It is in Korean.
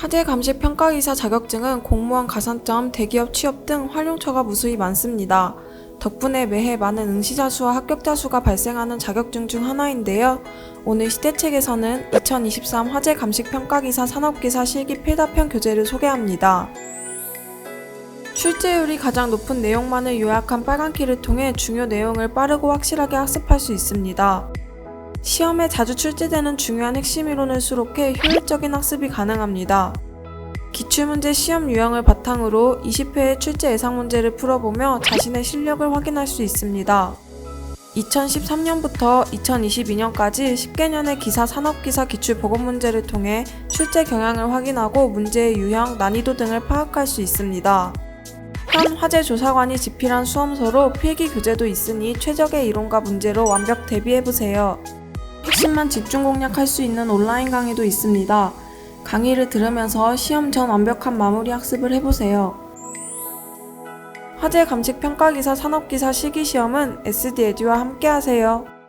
화재 감식 평가기사 자격증은 공무원 가산점, 대기업 취업 등 활용처가 무수히 많습니다. 덕분에 매해 많은 응시자 수와 합격자 수가 발생하는 자격증 중 하나인데요. 오늘 시대책에서는 2023 화재 감식 평가기사 산업기사 실기 필답형 교재를 소개합니다. 출제율이 가장 높은 내용만을 요약한 빨간키를 통해 중요 내용을 빠르고 확실하게 학습할 수 있습니다. 시험에 자주 출제되는 중요한 핵심 이론을 수록해 효율적인 학습이 가능합니다. 기출문제 시험 유형을 바탕으로 20회의 출제 예상 문제를 풀어보며 자신의 실력을 확인할 수 있습니다. 2013년부터 2022년까지 10개년의 기사 산업기사 기출 보건 문제를 통해 출제 경향을 확인하고 문제의 유형, 난이도 등을 파악할 수 있습니다. 현 화재 조사관이 집필한 수험서로 필기 교재도 있으니 최적의 이론과 문제로 완벽 대비해보세요. 핵심만 집중 공략할 수 있는 온라인 강의도 있습니다. 강의를 들으면서 시험 전 완벽한 마무리 학습을 해보세요. 화재 감식 평가기사 산업기사 실기시험은 SD 에듀와 함께하세요.